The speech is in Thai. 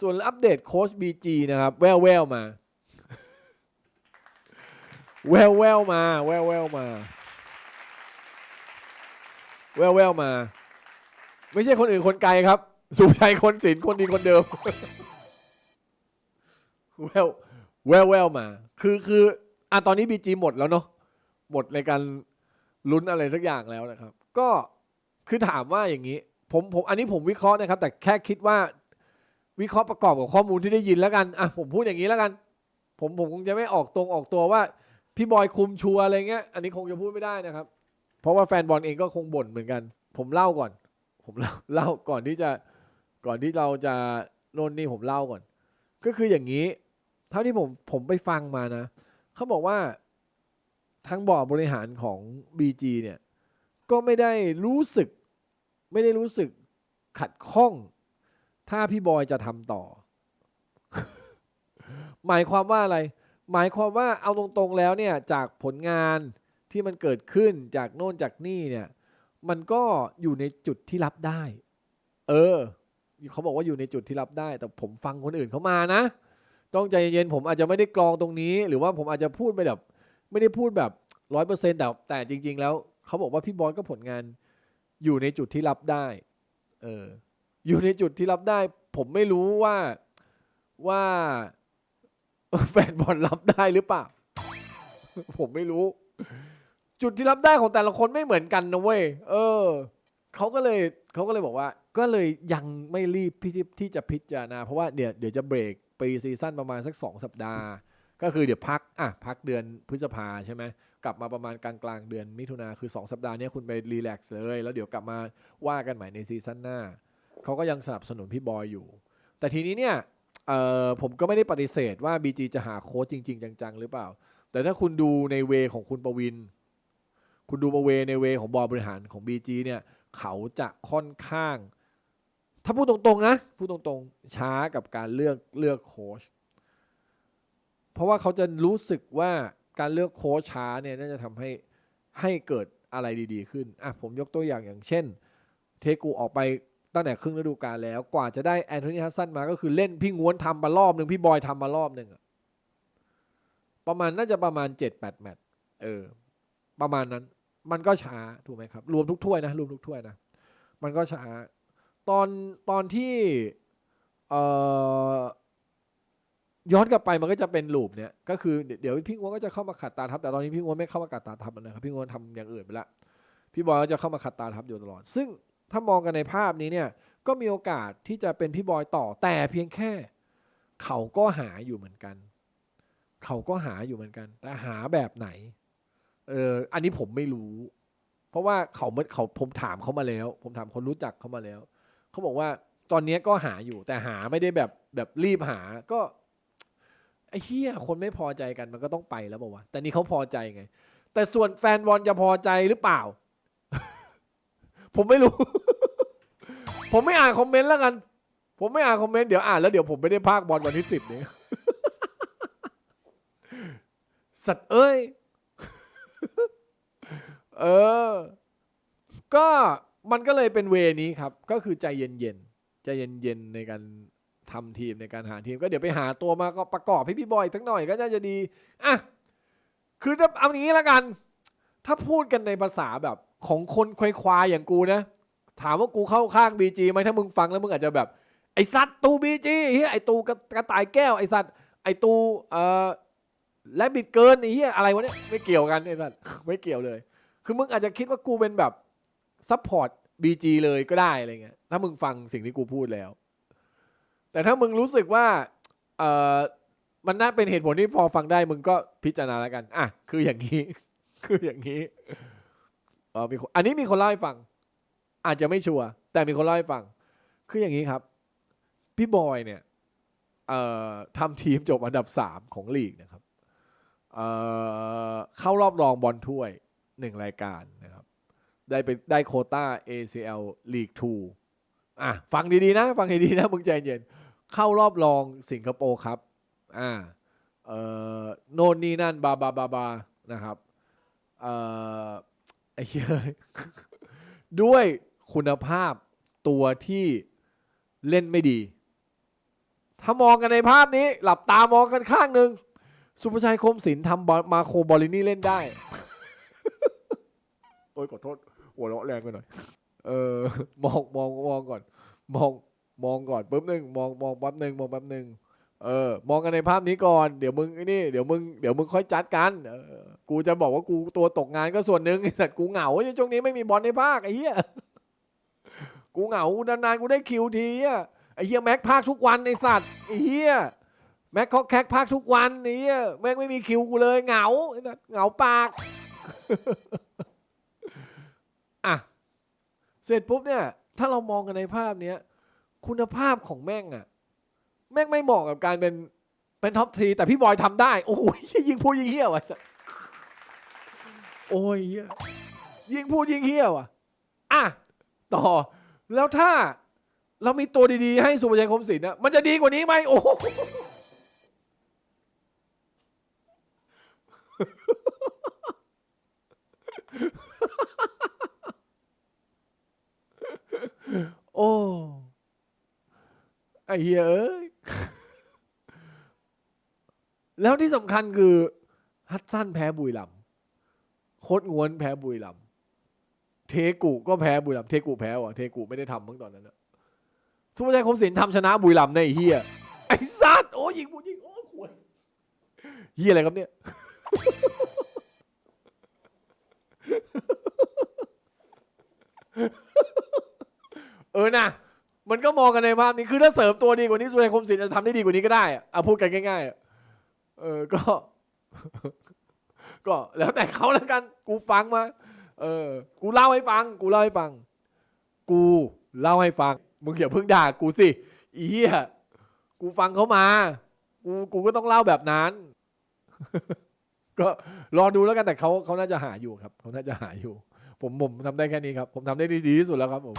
ส่วนอัปเดตโค้ชบีจีนะครับ แววแววมา แววแววมา แววแววมา แววแววมา ไม่ใช่คนอื่นคนไกลครับ สุชัยคนศิลป์คนดีคนเดิม แววแววแววมา คือคืออะตอนนี้บีจีหมดแล้วเนาะหมดในการลุ้นอะไรสักอย่างแล้วนะครับ ก็คือถามว่าอย่างนี้ผมผมอันนี้ผมวิเคราะห์นะครับ แต่แค่คิดว่า วิเคราะห์ประกอบกับข้อมูลที่ได้ยินแล้วกันอะผมพูดอย่างนี้แล้วกัน ผมผมคงจะไม่ออกตรงออกตัวว่า พี่บอยคุมชัวร์อะไรเงี้ยอันนี้คงจะพูดไม่ได้นะครับ เพราะว่าแฟนบอลเองก็คงบ่นเหมือนกัน ผมเล่าก่อน ผมเล่าเล่าก่อนที่จะก่อนที่เราจะโน่นนี่ผมเล่าก่อน ก็คืออย่างนี้ เท่าที่ผมผมไปฟังมานะเขาบอกว่าทางบอร์ดบริหารของ BG เนี่ย ก็ไม่ได้รู้สึก ไม่ได้รู้สึกขัดข้อง ถ้าพี่บอยจะทำต่อ หมายความว่าอะไร หมายความว่าเอาตรงๆแล้วเนี่ย จากผลงานที่มันเกิดขึ้นจากโน่นจากนี่เนี่ย มันก็อยู่ในจุดที่รับได้ เออเขาบอกว่าอยู่ในจุดที่รับได้ แต่ผมฟังคนอื่นเขามานะ ต้องใจเย็นๆผมอาจจะไม่ได้กรองตรงนี้ หรือว่าผมอาจจะพูดไปแบบ ไม่ได้พูดแบบร้อยเปอร์เซ็นต์แต่แต่จริง ๆ แล้วเขาบอกว่าพี่บอลก็ผลงานอยู่ในจุดที่รับได้ เออ อยู่ในจุดที่รับได้ ผมไม่รู้ว่าว่าแฟนบอลรับได้หรือเปล่า ผมไม่รู้ จุดที่รับได้ของแต่ละคนไม่เหมือนกันนะเว้ยเออเขาก็เลยเขาก็เลยบอกว่า ก็เลยยังไม่รีบที่ที่จะพิจารณาเพราะว่าเดี๋ยวเดี๋ยวจะเบรกปีซีซั่นประมาณสักสองสัปดาห์ ก็คือเดี๋ยวพักอะพักเดือนพฤษภาใช่ไหมกลับมาประมาณกลางกลางเดือนมิถุนาคือ 2 สัปดาห์นี้คุณไปรีแลกซ์เลย แล้วเดี๋ยวกลับมาว่ากันใหม่ในซีซั่นหน้า เขาก็ยังสนับสนุนพี่บอยอยู่ แต่ทีนี้เนี่ยผมก็ไม่ได้ปฏิเสธว่า BG จะหาโค้ชจริง ๆ จัง ๆ หรือเปล่า แต่ถ้าคุณดูในเวของคุณประวิน คุณดูมาเวในเวของบอร์บริหารของ BG เนี่ยเขาจะค่อนข้าง ถ้าพูดตรงๆนะพูดตรงๆช้ากับการเลือกเลือกโค้ชเพราะว่าเขาจะรู้สึกว่าการเลือกโค้ชช้าเนี่ยน่าจะทำให้ให้เกิดอะไรดี ๆ ขึ้นอะผมยกตัวอย่างอย่างเช่น เทกูออกไป ตั้งแต่ครึ่งฤดูกาลแล้วกว่าจะได้แอนโทนีฮัสซันมาก็คือเล่นพี่ง้วนทำมารอบหนึ่งพี่บอยทำมารอบหนึ่งประมาณน่าจะประมาณเจ็ดแปดแมตช์เออ ประมาณนั้น มันก็ช้าถูกไหมครับ รวมทุกถ้วยนะรวมทุกถ้วยนะมันก็ช้า ตอนตอนที่เอ่อย้อนกลับไปมันก็จะเป็นลูปเนี่ยก็คือเดี๋ยวเดี๋ยวพี่ง้วนก็จะเข้ามาขัดตาทับ แต่ตอนนี้พี่ง้วนไม่เข้ามาขัดตาทับนะครับพี่ง้วนทำอย่างอื่นไปละพี่บอยก็จะเข้ามาขัดตาทับอยู่ตลอด ซึ่ง ถ้ามองกันในภาพนี้เนี่ยก็มีโอกาสที่จะเป็นพี่บอยต่อ แต่เพียงแค่ เขาก็หาอยู่เหมือนกัน เขาก็หาอยู่เหมือนกัน แต่หาแบบไหน เอออันนี้ผมไม่รู้ เพราะว่าเขาเมื่อเขาผมถามเขามาแล้ว ผมถามคนรู้จักเขามาแล้วเขาบอกว่าตอนนี้ก็หาอยู่ แต่หาไม่ได้แบบแบบรีบหาก็ไอ้เฮียคนไม่พอใจกันมันก็ต้องไปแล้วบอกว่า แต่นี่เขาพอใจไง แต่ส่วนแฟนบอลจะพอใจหรือเปล่า ผมไม่รู้ ผมไม่อ่านคอมเมนต์แล้วกัน ผมไม่อ่านคอมเมนต์เดี๋ยวอ่านแล้วเดี๋ยวผมไม่ได้พากบอลวันที่สิบนี้สัตว์เอ้ย เออ ก็มันก็เลยเป็นเวนี้ครับ ก็คือใจเย็นๆ ใจเย็นๆ ในการทำทีมในการหาทีม ก็เดี๋ยวไปหาตัวมาก็ประกอบให้พี่บอยสักหน่อยก็น่าจะดี อะ คือถ้าเอาอย่างนี้แล้วกัน ถ้าพูดกันในภาษาแบบ ของคนควยควายอย่างกูนะ ถามว่ากูเข้าข้างบีจีไหมถ้ามึงฟังแล้วมึงอาจจะแบบ ไอสัตว์ตูบีจีเฮียไอตูกระต่ายแก้วไอสัตว์ไอตูเอ่อและบิดเกินไอเฮียอะไรวะเนี่ยไม่เกี่ยวกันไอสัตว์ไม่เกี่ยวเลย คือมึงอาจจะคิดว่ากูเป็นแบบซัพพอร์ตบีจีเลยก็ได้อะไรเงี้ยถ้ามึงฟังสิ่งที่กูพูดแล้ว แต่ถ้ามึงรู้สึกว่าเออมันน่าเป็นเหตุผลที่พอฟังได้มึงก็พิจารณาแล้วกัน อะ คืออย่างนี้ คืออย่างนี้ ออมีคนอันนี้มีคนเล่าให้ฟัง อาจจะไม่ชัวร์แต่มีคนเล่าให้ฟัง คืออย่างนี้ครับ พี่บอยเนี่ยเอ่อทำทีมจบอันดับสามของลีกนะครับเอ่อเข้ารอบรองบอลถ้วยหนึ่งรายการนะครับ ได้ไปได้โคต้า ACL League 2อะฟังดีๆนะ ฟังดีๆนะมึงใจเย็น เข้ารอบรองสิงคโปร์ครับอ่าเอ่อโน่นนี่นั่นบาบาบาบานะครับเอ่อ ไอ้เหี้ยด้วยคุณภาพตัวที่เล่นไม่ดี ถ้ามองกันในภาพนี้ หลับตามองกันข้างหนึ่งสุภชัยคมศิลป์ทำบอลมาโคบอลลินี่เล่นได้ โอ้ยขอโทษ หัวเราะแรงไปหน่อย เออ มองมองมองก่อน มองมองก่อนปุ๊บหนึ่งมองมองแป๊บหนึ่งมองแป๊บหนึ่ง เออ มองกันในภาพนี้ก่อน เดี๋ยวมึงไอ้นี่ เดี๋ยวมึง เดี๋ยวมึงค่อยจัดกัน เออ กูจะบอกว่ากูตัวตกงานก็ส่วนหนึ่งไอ้สัตว์กูเหงาไอ้ช่วงนี้ไม่มีบอลในภาคไอ้เหี้ย กูเหงานานๆกูได้คิวทีอะไอ้เหี้ยแม็กภาคทุกวันไอ้สัตว์ไอ้เหี้ยแม็กเขาแคกภาคทุกวันไอ้เหี้แม่งไม่มีคิวกูเลยเหงาไอ้สัตว์เหงาปากอะเสร็จปุ๊บเนี่ย ถ้าเรามองกันในภาพเนี้ย คุณภาพของแม่งอะ แม่งไม่เหมาะกับการเป็นเป็นท็อปทีแต่พี่บอยทำได้ โอ้ยยิงพูดยิงเฮี้ยวะโอ้ยเหี้ยยิงพูดยิงเฮี้ยวะอะต่อแล้วถ้าเรามีตัวดีๆ ให้สุภชัยคมศิลป์นะมันจะดีกว่านี้ไหมโอ้โหโอ้ไอ้เหี้ยเอ้ย แล้วที่สำคัญคือฮัตสันแพ้บุยลำโคตรงวนแพ้บุยลำเทกุก็แพ้บุยลำเทกุแพ้วะเทกุไม่ได้ทำเมื่อตอนนั้นนะสุภาชัยคมศิลป์ทำชนะบุยลำในเฮียไอ้สัตว์โอ้ยิงบุยิงโอ้ขวยเฮียอะไรครับเนี่ยเออนะมันก็มองกันในภาพนี้คือถ้าเสริมตัวดีกว่านี้สุชัยคมศิลป์จะทำได้ดีกว่านี้ก็ได้อะอะพูดกันง่ายๆ เออก็ ก็แล้วแต่เขาแล้วกัน กูฟังมา เออ กูเล่าให้ฟัง กูเล่าให้ฟัง กูเล่าให้ฟัง มึงอย่าเพิ่งด่ากูสิอีเหี้ยกูฟังเขามา กูกูก็ต้องเล่าแบบนั้น ก็รอดูแล้วกันแต่เขาเขาน่าจะหาอยู่ครับเขาน่าจะหาอยู่ ผมผมทำได้แค่นี้ครับ ผมทำได้ดีที่สุดแล้วครับผม